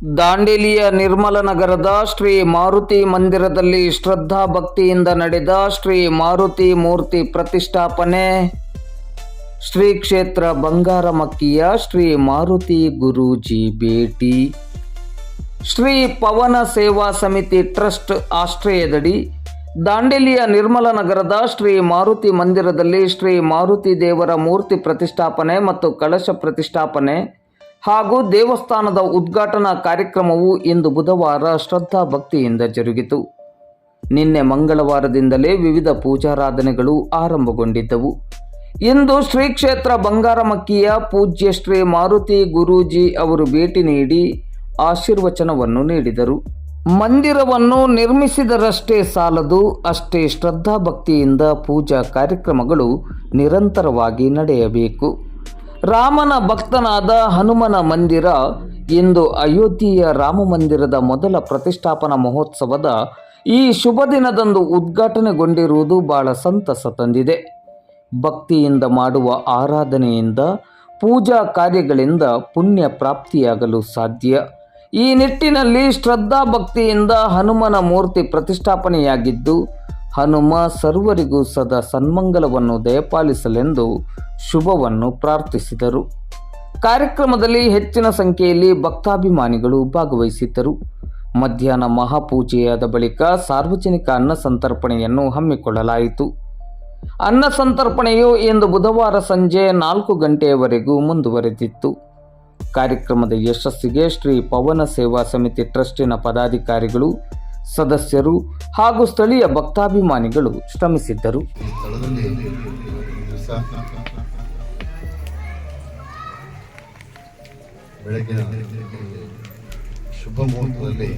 ದಾಂಡೇಲಿಯ ನಿರ್ಮಲ ನಗರದ ಶ್ರೀ ಮಾರುತಿ ಮಂದಿರದಲ್ಲಿ ಶ್ರದ್ಧಾ ಭಕ್ತಿಯಿಂದ ನಡೆದ ಶ್ರೀ ಮಾರುತಿ ಮೂರ್ತಿ ಪ್ರತಿಷ್ಠಾಪನೆ. ಶ್ರೀ ಕ್ಷೇತ್ರ ಬಂಗಾರಮಕ್ಕಿಯ ಶ್ರೀ ಮಾರುತಿ ಗುರೂಜಿ ಭೇಟಿ. ಶ್ರೀ ಪವನ ಸೇವಾ ಸಮಿತಿ ಟ್ರಸ್ಟ್ ಆಶ್ರಯದಡಿ ದಾಂಡೇಲಿಯ ನಿರ್ಮಲ ನಗರದ ಶ್ರೀ ಮಾರುತಿ ಮಂದಿರದಲ್ಲಿ ಶ್ರೀ ಮಾರುತಿ ದೇವರ ಮೂರ್ತಿ ಪ್ರತಿಷ್ಠಾಪನೆ ಮತ್ತು ಕಳಶ ಪ್ರತಿಷ್ಠಾಪನೆ ಹಾಗೂ ದೇವಸ್ಥಾನದ ಉದ್ಘಾಟನಾ ಕಾರ್ಯಕ್ರಮವು ಇಂದು ಬುಧವಾರ ಶ್ರದ್ಧಾ ಭಕ್ತಿಯಿಂದ ಜರುಗಿತು. ನಿನ್ನೆ ಮಂಗಳವಾರದಿಂದಲೇ ವಿವಿಧ ಪೂಜಾರಾಧನೆಗಳು ಆರಂಭಗೊಂಡಿದ್ದವು. ಇಂದು ಶ್ರೀ ಕ್ಷೇತ್ರ ಬಂಗಾರಮಕ್ಕಿಯ ಪೂಜ್ಯ ಶ್ರೀ ಮಾರುತಿ ಗುರೂಜಿ ಅವರು ಭೇಟಿ ನೀಡಿ ಆಶೀರ್ವಚನವನ್ನು ನೀಡಿದರು. ಮಂದಿರವನ್ನು ನಿರ್ಮಿಸಿದರಷ್ಟೇ ಸಾಲದು, ಅಷ್ಟೇ ಶ್ರದ್ಧಾ ಭಕ್ತಿಯಿಂದ ಪೂಜಾ ಕಾರ್ಯಕ್ರಮಗಳು ನಿರಂತರವಾಗಿ ನಡೆಯಬೇಕು. ರಾಮನ ಭಕ್ತನಾದ ಹನುಮನ ಮಂದಿರ ಇಂದು ಅಯೋಧ್ಯೆಯ ರಾಮ ಮಂದಿರದ ಮೊದಲ ಪ್ರತಿಷ್ಠಾಪನಾ ಮಹೋತ್ಸವದ ಈ ಶುಭ ದಿನದಂದು ಉದ್ಘಾಟನೆಗೊಂಡಿರುವುದು ಬಹಳ ಸಂತಸ ತಂದಿದೆ. ಭಕ್ತಿಯಿಂದ ಮಾಡುವ ಆರಾಧನೆಯಿಂದ ಪೂಜಾ ಕಾರ್ಯಗಳಿಂದ ಪುಣ್ಯ ಪ್ರಾಪ್ತಿಯಾಗಲು ಸಾಧ್ಯ. ಈ ನಿಟ್ಟಿನಲ್ಲಿ ಶ್ರದ್ಧಾ ಭಕ್ತಿಯಿಂದ ಹನುಮನ ಮೂರ್ತಿ ಪ್ರತಿಷ್ಠಾಪನೆಯಾಗಿದ್ದು, ಹನುಮ ಸರ್ವರಿಗೂ ಸದಾ ಸನ್ಮಂಗಲವನ್ನು ದಯಪಾಲಿಸಲೆಂದು ಶುಭವನ್ನು ಪ್ರಾರ್ಥಿಸಿದರು. ಕಾರ್ಯಕ್ರಮದಲ್ಲಿ ಹೆಚ್ಚಿನ ಸಂಖ್ಯೆಯಲ್ಲಿ ಭಕ್ತಾಭಿಮಾನಿಗಳು ಭಾಗವಹಿಸಿದ್ದರು. ಮಧ್ಯಾಹ್ನ ಮಹಾಪೂಜೆಯಾದ ಬಳಿಕ ಸಾರ್ವಜನಿಕ ಅನ್ನ ಸಂತರ್ಪಣೆಯನ್ನು ಹಮ್ಮಿಕೊಳ್ಳಲಾಯಿತು. ಅನ್ನ ಸಂತರ್ಪಣೆಯು ಇಂದು ಬುಧವಾರ ಸಂಜೆ ನಾಲ್ಕು ಗಂಟೆಯವರೆಗೂ ಮುಂದುವರೆದಿತ್ತು. ಕಾರ್ಯಕ್ರಮದ ಯಶಸ್ಸಿಗೆ ಶ್ರೀ ಪವನ ಸೇವಾ ಸಮಿತಿ ಟ್ರಸ್ಟಿನ ಪದಾಧಿಕಾರಿಗಳು, ಸದಸ್ಯರು ಹಾಗೂ ಸ್ಥಳೀಯ ಭಕ್ತಾಭಿಮಾನಿಗಳು ಶ್ರಮಿಸಿದ್ದರು. ದಿವಸ ಶುಭ ಮುಹೂರ್ತದಲ್ಲಿ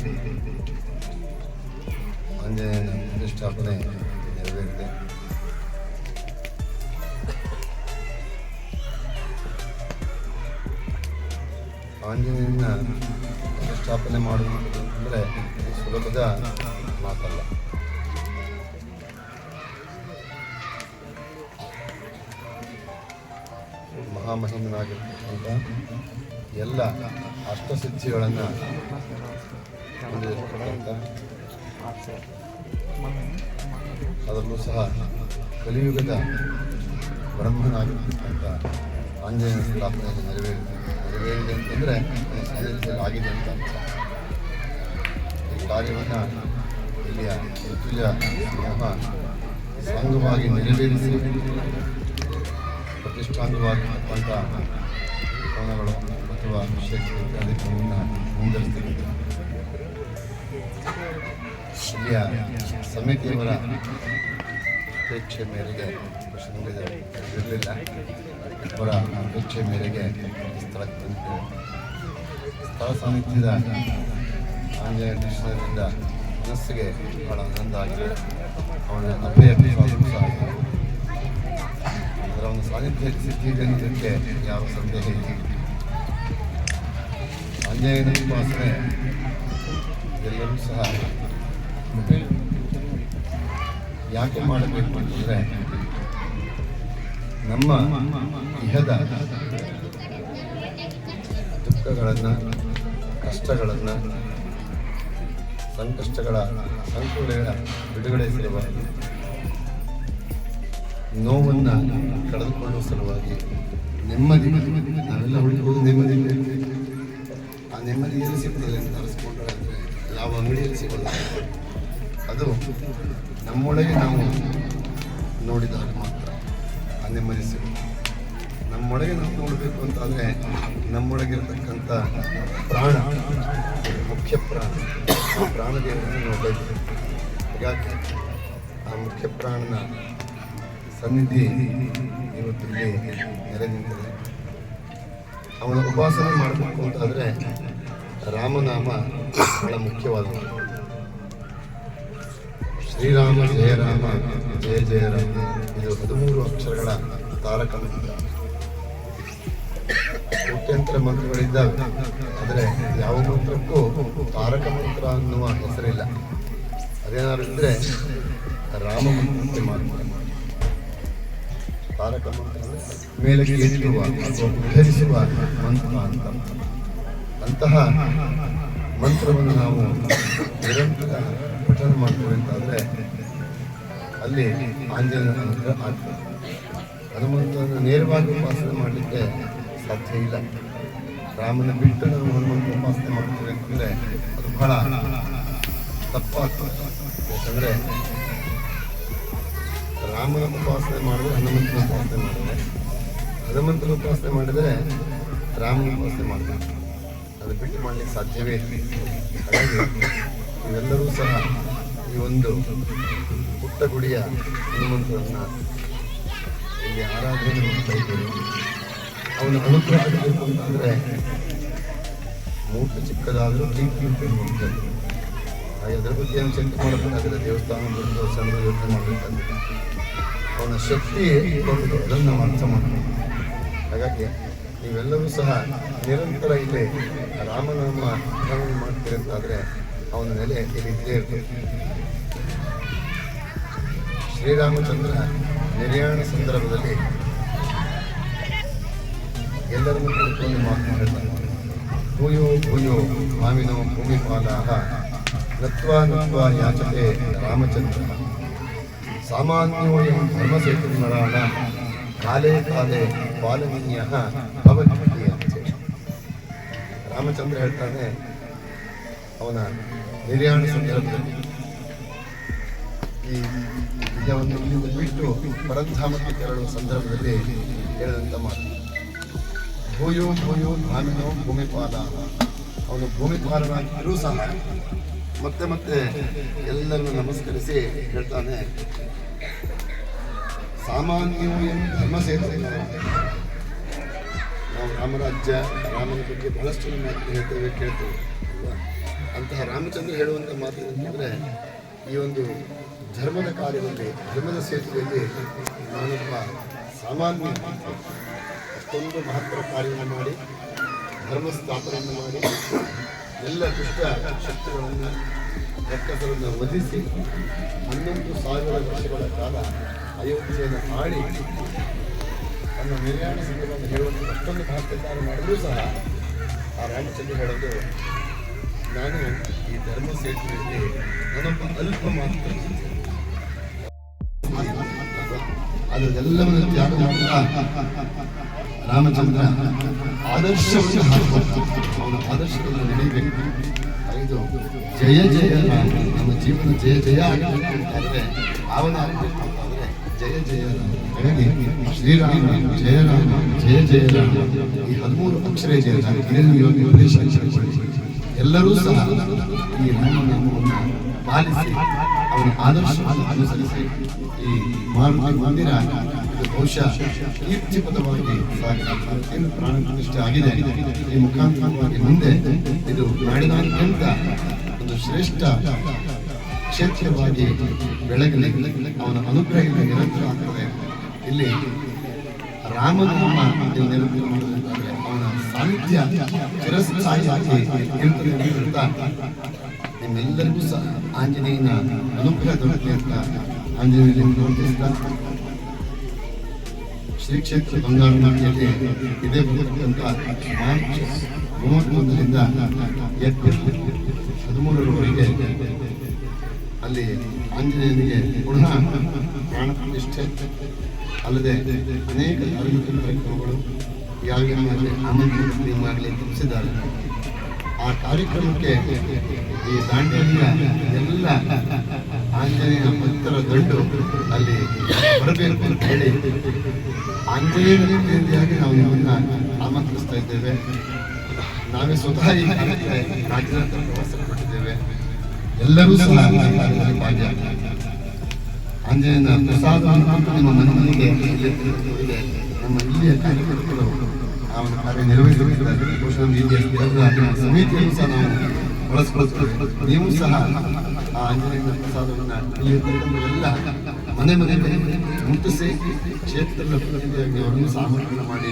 ಆಂಜನೇಯನ ಪ್ರತಿಷ್ಠಾಪನೆ ನೆರವೇರಿದೆ. ಆಂಜನೇಯನ ಪ್ರತಿಷ್ಠಾಪನೆ ಮಾಡುವುದು ಅಂದರೆ ಸುಲಭದ ಮಾತಲ್ಲ. ಮಹಾಮಹಿಮನಾಗಿರ್ತಕ್ಕಂಥ ಎಲ್ಲ ಅಷ್ಟಸಿದ್ಧಿಗಳನ್ನು ಅದರಲ್ಲೂ ಸಹ ಕಲಿಯುಗದ ಬ್ರಹ್ಮನಾಗಿರ್ತಕ್ಕಂಥ ಆಂಜನೇಯ ಸ್ಥಾಪನೆ ನೆರವೇರಿದೆ ನೆರವೇರಿದೆ ಅಂತಂದರೆ ಆಗಿದೆ ಅಂತ. ಈ ಕಾರ್ಯವನ್ನು ಇಲ್ಲಿಯ ಋತುಜ ಸಂಘವಾಗಿ ನೆರವೇರಿಸಿ ಪ್ರತಿಷ್ಠಾಂಗವಾಗಿರ್ತಕ್ಕಂಥ ಕೋಣಗಳು ಅಥವಾ ವಿಶೇಷ ಇತ್ಯಾದಿಗಳನ್ನು ಮುಂದುವರಿಸ್ತಿದೆ ಇಲ್ಲಿಯ ಸಮಿತಿಯವರ ಅಪೇಕ್ಷೆ ಮೇರೆಗೆ ಇರಲಿಲ್ಲ. ಅವರ ಅಪೇಕ್ಷೆ ಮೇರೆಗೆ ಸ್ಥಳಕ್ಕೆ ಬಂದಿದ್ದೇವೆ. ಸ್ಥಳ ಸಾನ್ನಿಧ್ಯದ ಆಂಜನೇಯ ಕೃಷ್ಣರಿಂದ ಮನಸ್ಸಿಗೆ ಬಹಳ ಆನಂದ ಆಗಿದೆ. ಅವನ ಅಭಯ ಸಹ ಅದರ ಒಂದು ಸಾನ್ನಿಧ್ಯ ಅನ್ನೋದಕ್ಕೆ ಯಾವ ಸಂದೇಹ ಇಲ್ಲ ಆಂಜನೇಯನ ಉಪಾಸನೆ ಎಲ್ಲರೂ ಸಹ ಯಾಕೆ ಮಾಡಬೇಕು ಅಂತಂದರೆ ನಮ್ಮ ಇಹದ ದುಃಖಗಳನ್ನು ಕಷ್ಟಗಳನ್ನು ಸಂಕಷ್ಟಗಳ ಸಂಕುಲಗಳ ಬಿಡುಗಡೆ ಸಲುವಾಗಿ ನೋವನ್ನು ಕಳೆದುಕೊಳ್ಳುವ ಸಲುವಾಗಿ ನೆಮ್ಮದಿ, ನಾವೆಲ್ಲ ಉಳಿದು ನೆಮ್ಮದಿ ಆ ನೆಮ್ಮದಿ ಎಲ್ಲಿ ಸಿಗ್ತದೆ ಅಂತ ಅನಿಸ್ಕೊಂಡ್ರೆ ಯಾವ ಅಂಗಡಿಯಲ್ಲಿ ಸಿಗೋಲ್ಲ ಅದು ನಮ್ಮೊಳಗೆ ನಾವು ನೋಡಿದಾಗ ಮಾತ್ರ ಆ ನೆಮ್ಮದಿ ಸಿಗುತ್ತೆ. ನಮ್ಮೊಳಗೆ ನಾವು ನೋಡಬೇಕು ಅಂತ ಅಂದರೆ ನಮ್ಮೊಳಗಿರ್ತಕ್ಕಂಥ ಪ್ರಾಣ, ಮುಖ್ಯ ಪ್ರಾಣ ಪ್ರಾಣದೇವರನ್ನು ನೋಡಬೇಕು. ಯಾಕೆ? ಆ ಮುಖ್ಯ ಪ್ರಾಣನ ಸನ್ನಿಧಿ ಇವತ್ತು ನೆರೆ ನಿಂತಿದೆ ಅವನ ಉಪಾಸನೆ ಮಾಡಬೇಕು ಅಂತಂದರೆ ರಾಮನಾಮ ಬಹಳ ಮುಖ್ಯವಾದದ್ದು. ಶ್ರೀರಾಮ, ಜಯ ರಾಮ, ಜಯ ಜಯ ರಾಮ, ಇದು ಹದಿಮೂರು ಅಕ್ಷರಗಳ ತಾರಕ ಕೋಟ್ಯಂತರ ಮಂತ್ರಗಳಿದ್ದಾವೆ, ಆದರೆ ಯಾವ ಮಂತ್ರಕ್ಕೂ ತಾರಕ ಮಂತ್ರ ಅನ್ನುವ ಹೆಸರಿಲ್ಲ. ಅದೇನಾದ್ರು ಇದ್ರೆ ರಾಮ ಮಾತ್ರ. ತಾರಕ ಮಂತ್ರ ಮೇಲಕ್ಕೆ ಎತ್ತುವ ಉದ್ಧರಿಸುವ ಮಂತ್ರ ಅಂತ. ಅಂತಹ ಮಂತ್ರವನ್ನು ನಾವು ನಿರಂತರ ಪಠನ ಮಾಡ್ತೀವಿ ಅಂತಾದರೆ ಅಲ್ಲಿ ಆಂಜನೇಯನ ಮಂತ್ರ ಆಗ್ತದೆ. ಹನುಮಂತನ ನೇರವಾಗಿ ಉಪಾಸನೆ ಮಾಡಲಿಕ್ಕೆ ಸಾಧ್ಯ ಇಲ್ಲ. ರಾಮನ ಬಿಟ್ಟು ನಾವು ಹನುಮಂತ ಉಪಾಸನೆ ಮಾಡ್ತೀವಿ ಅಂತಂದರೆ ಅದು ಬಹಳ ತಪ್ಪಾಗ್ತದೆ. ಯಾಕಂದರೆ ರಾಮನ ಉಪಾಸನೆ ಮಾಡಿದ್ರೆ ಹನುಮಂತನ ಉಪಾಸನೆ ಮಾಡಿದ್ರೆ, ಹನುಮಂತನ ಉಪಾಸನೆ ಮಾಡಿದರೆ ರಾಮನ ಉಪಾಸನೆ ಮಾಡಬೇಕು. ಅದು ಬಿಟ್ಟು ಮಾಡಲಿಕ್ಕೆ ಸಾಧ್ಯವೇ ಹಾಗಾಗಿ ಇವೆಲ್ಲರೂ ಸಹ ಈ ಒಂದು ಪುಟ್ಟ ಗುಡಿಯ ಹನುಮಂತನನ್ನು ಇಲ್ಲಿ ಆರಾಧನೆ ಮಾಡ್ತಾ ಇದ್ದೇವೆ. ಅವನ ಅನುಗ್ರಹ ಆಗಬೇಕು ಅಂತಂದರೆ ಮೂರ್ತಿ ಚಿಕ್ಕದಾದರೂ ಪ್ರೀತಿ ಅಂತ. ಅದರ ಬಗ್ಗೆ ಏನು ಚಿಂತೆ ಮಾಡಬೇಕಾಗಿದೆ ದೇವಸ್ಥಾನ ಸಣ್ಣ ಯೋಚನೆ ಮಾಡಬೇಕಂದ್ರೆ ಅವನ ಶಕ್ತಿ ಅದನ್ನು ನಾವು ಅರ್ಥ ಮಾಡಬೇಕು ಹಾಗಾಗಿ ನೀವೆಲ್ಲರೂ ಸಹ ನಿರಂತರ ಇಲ್ಲಿ ರಾಮನಾಮ ಧ್ಯಾನ ಮಾಡ್ತೀರಿ ಅಂತಾದರೆ ಅವನ ನೆಲೆ ಇಲ್ಲಿ ಇದ್ದೇ ಇರ್ತದೆ. ಶ್ರೀರಾಮಚಂದ್ರ ನಿರ್ಯಾಣ ಸಂದರ್ಭದಲ್ಲಿ ಎಲ್ಲರನ್ನು ಕುರಿತು ಮಾತನಾಡಿದ್ದಾರೆ ಭೂಯೋ ಭೂಯೋ ಮಾವಿನೋ ಭೂಮಿಪಾಲಾಹ. ನತ್ವಾ ನತ್ವಾ ಯಾಚತೆ ರಾಮಚಂದ್ರ. ಸಾಮಾನ್ಯೋಯಂ ಧರ್ಮಸೇತು ನರಾಣ ಕಾಲೇ ಕಾಲೇ ಪಾಲನೀಯ ಭವತಿ ಅಂತೆ. ರಾಮಚಂದ್ರ ಹೇಳ್ತಾನೆ, ಅವನ ನಿರ್ಯಾಣ ಸಂದರ್ಭದಲ್ಲಿ ಈ ವಿಜಯವನ್ನು ಇಲ್ಲಿಂದ ಬಿಟ್ಟು ಪರಂಧಾಮಕ್ಕೆ ತೆರಳುವ ಸಂದರ್ಭದಲ್ಲಿ ಹೇಳಿದಂಥ ಮಾತು. ಭೂಯೋ ಭೂಯೋ ಭಾಮಿನೋ ಭೂಮಿಪಾಲ ಅವನು ಭೂಮಿಪಾಲನಾಗಿದ್ದರೂ ಸಹ ಮತ್ತೆ ಮತ್ತೆ ಎಲ್ಲರನ್ನು ನಮಸ್ಕರಿಸಿ ಹೇಳ್ತಾನೆ, ಸಾಮಾನ್ಯವು ಏನು ಧರ್ಮ ಸೇರ್ತೇವೆ ನಾವು ರಾಮರಾಜ್ಯ, ರಾಮನ ಬಗ್ಗೆ ಬಹಳಷ್ಟು ನಮ್ಮ ಹೇಳ್ತೇವೆ, ಕೇಳ್ತೇವೆ ಅಂತಹ ರಾಮಚಂದ್ರ ಹೇಳುವಂಥ ಮಾತು ಏನಂತಂದರೆ, ಈ ಒಂದು ಧರ್ಮದ ಕಾರ್ಯದಲ್ಲಿ, ಧರ್ಮದ ಸೇತುವೆಯಲ್ಲಿ ನಾನೊಬ್ಬ ಸಾಮಾನ್ಯ ಅಷ್ಟೊಂದು ಮಹತ್ತರ ಕಾರ್ಯವನ್ನು ಮಾಡಿ ಧರ್ಮ ಸ್ಥಾಪನೆಯನ್ನು ಮಾಡಿ ಎಲ್ಲ ದುಷ್ಟ ಶಕ್ತಿಗಳನ್ನು ರಕ್ಕಸರನ್ನು ವಧಿಸಿ ಹನ್ನೊಂದು ಸಾವಿರ ವರ್ಷಗಳ ಕಾಲ ಅಯೋಧ್ಯೆಯನ್ನು ಆಳಿ ತನ್ನ ನಿರ್ಯಾಣ ಸಂದರ್ಭವನ್ನು ಹೇಳುವಂಥ ಅಷ್ಟೊಂದು ಭಾಗ್ಯಕಾರ ಮಾಡಿದ್ರೂ ಸಹ ಆ ರಾಮಚಂದ್ರ ಹೇಳೋದು, ನಾನು ಈ ಧರ್ಮ ಸೇತುವೆಯಲ್ಲಿ ನಾನೊಬ್ಬ ಅಲ್ಪ ಮಾತ್ರ. ಅದರೆಲ್ಲವನ್ನು ತ್ಯಾಗ ಮಾಡ್ತಾ ರಾಮಚಂದ್ರ ಆದರ್ಶವನ್ನು ಅವನ ಐದು ಜಯ ಜಯ ನಮ್ಮ ಜೀವನ ಜಯ ಜಯ ಆಗಬೇಕು ಅಂತಾದ್ರೆ ಅವನ ಆಗಬೇಕು ಜಯ ಜಯ ಬೆಳಗ್ಗೆ ಶ್ರೀರಾಮ ಜಯ ರಾಮ ಜಯ ಜಯ ರಾಮ ಈ ಹದಿಮೂರು ಅಕ್ಷರ ಜಯ ಎಲ್ಲರೂ ಸಹ ಈ ರಾಮನಾಮವನ್ನು ಪಾಲಿಸಿ ಅವನ ಆದರ್ಶವನ್ನು ಅನುಸರಿಸಿ ಈ ಮಂದಿರ ಬಹುಶಃ ಕೀರ್ತಿಪದವಾಗಿ ಸಾಗಿದ ಪ್ರಾಣ ಆಗಿದೆ? ಈ ಮುಖಾಂತರವಾಗಿ ಮುಂದೆ ಇದು ನಾಡಿನಾದ್ಯಂತ ಒಂದು ಶ್ರೇಷ್ಠ ಕ್ಷೇತ್ರವಾಗಿ ಬೆಳಗಲಿ. ಅವನ ಅನುಗ್ರಹ ಇಲ್ಲಿ ನಿರಂತರ ಆಗ್ತದೆ. ಇಲ್ಲಿ ರಾಮನಾಮ ನೀವು ನಿರಂತರ ಅವನ ಸಾಹಿತ್ಯ ಚಿರಸ್ಥಾಯಿಯಾಗಿ ನಿಮ್ಮೆಲ್ಲರಿಗೂ ಸಹ ಆಂಜನೇಯನ ಅನುಗ್ರಹ ದೊರಕಲಿ ಅಂತ ಪ್ರಾರ್ಥಿಸ್ತಾ ಶ್ರೀ ಕ್ಷೇತ್ರ ಬಂಗಾರಮಟ್ಟಿಯಲ್ಲಿ ಇದೇ ಬರ್ತಕ್ಕಂಥ ಮಾರ್ಚ್ ಮೂವತ್ತೊಂದರಿಂದ ಏಪ್ರಿಲ್ ಹದಿಮೂರರವರೆಗೆ ಅಲ್ಲಿ ಆಂಜನೇಯನಿಗೆ ಪುನಃ ಪ್ರಾಣ ಪ್ರತಿಷ್ಠೆ. ಅಲ್ಲದೆ ಅನೇಕ ಧಾರ್ಮಿಕ ಕಾರ್ಯಕ್ರಮಗಳು ಈಗಾಗಲೇ ಆಮಂತ್ರಣವಾಗಲಿ ತಿಳಿಸಿದ್ದಾರೆ ಆ ಕಾರ್ಯಕ್ರಮಕ್ಕೆ ಈ ದಾಂಡೇಲಿಯ ಎಲ್ಲ ಆಂಜನೇಯ ಭಕ್ತರ ದಂಡು ಅಲ್ಲಿ ಬರಬೇಕು ಅಂತ ಹೇಳಿ ಆಂಜನೇಯ ರೀತಿಯಾಗಿ ನಾವು ನಿಮ್ಮನ್ನ ಆಮಂತ್ರಿಸ್ತಾ ಇದ್ದೇವೆ. ನಾವೇ ಸ್ವತಃ ಈ ಕಾರ್ಯಕ್ಕೆ ರಾಜ್ಯದ ಪ್ರವಾಸ ಕೊಟ್ಟಿದ್ದೇವೆ ಎಲ್ಲರೂ ಸಹ ಆಂಜನೇಯನ ಪ್ರಸಾದವನ್ನು ನಿಮ್ಮ ಮನೆ ಮನೆಗೆ. ನಮ್ಮ ಇಲ್ಲಿಯ ಕಾರ್ಯಕರ್ತರು ಆ ಒಂದು ಕಾರ್ಯ ಸಮಿತಿಯನ್ನು ಸಹ ನಾವು ನೀವು ಸಹ ಆ ಆಂಜನೇಯನ ಪ್ರಸಾದವನ್ನು ಎಲ್ಲ ಮನೆ ಮನೆಗೆ ಮುಟ್ಟಿಸಿ ಕ್ಷೇತ್ರದ ಪ್ರತಿನಿಧಿಯಾಗಿ ಅವರನ್ನು ಸಮರ್ಪಣೆ ಮಾಡಿ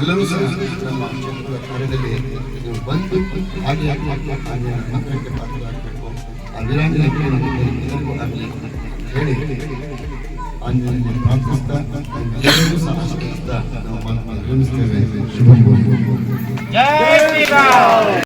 ಎಲ್ಲರೂ ಸಹ ನಮ್ಮ ಕ್ಷೇತ್ರದ ಕಾರ್ಯದಲ್ಲಿ ನೀವು ಬಂದು ಹಾಗೆ ಆಂಜನೇಯನ ಮಂತ್ರಕ್ಕೆ ಪಾತ್ರರಾಗಬೇಕು. ಆ ವಿರಾಂಜನ ಎಲ್ಲರಿಗೂ ಆಗಲಿ ಹೇಳಿ ಆಂಜನೇಯ ಪ್ರಾರ್ಥಿಸ್ತಾ ಎಲ್ಲರಿಗೂ ಸಹ ಆಶೀರ್ವದಿಸ್ತಾ ನಾವು ಮಾತನ್ನು ವಿರಮಿಸ್ತೇವೆ ಶುಭ ಜೈ ಶ್ರೀರಾಮ್!